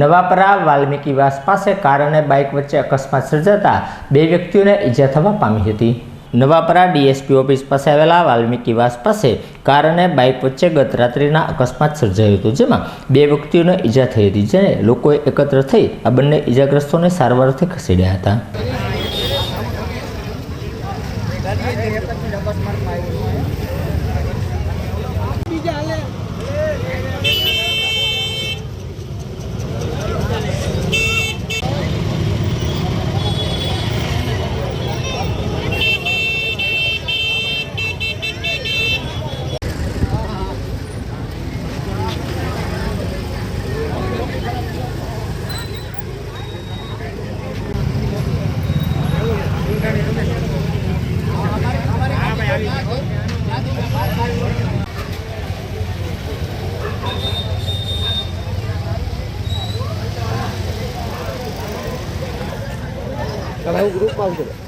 નવાપરા વાલ્મીકીવાસ પાસે કાર અને બાઇક વચ્ચે અકસ્માત સર્જાતા બે વ્યક્તિઓને ઈજા થવા પામી હતી. નવાપરા ડીએસપી ઓફિસ પાસે આવેલા વાલ્મીકીવાસ પાસે કાર અને બાઇક વચ્ચે ગત રાત્રિના અકસ્માત સર્જાયો હતો, જેમાં બે વ્યક્તિઓને ઈજા થઈ હતી, જેને લોકોએ એકત્ર થઈ આ બંને ઈજાગ્રસ્તોને સારવારથી ખસેડ્યા હતા. તમે હું ગ્રુપ આવજો.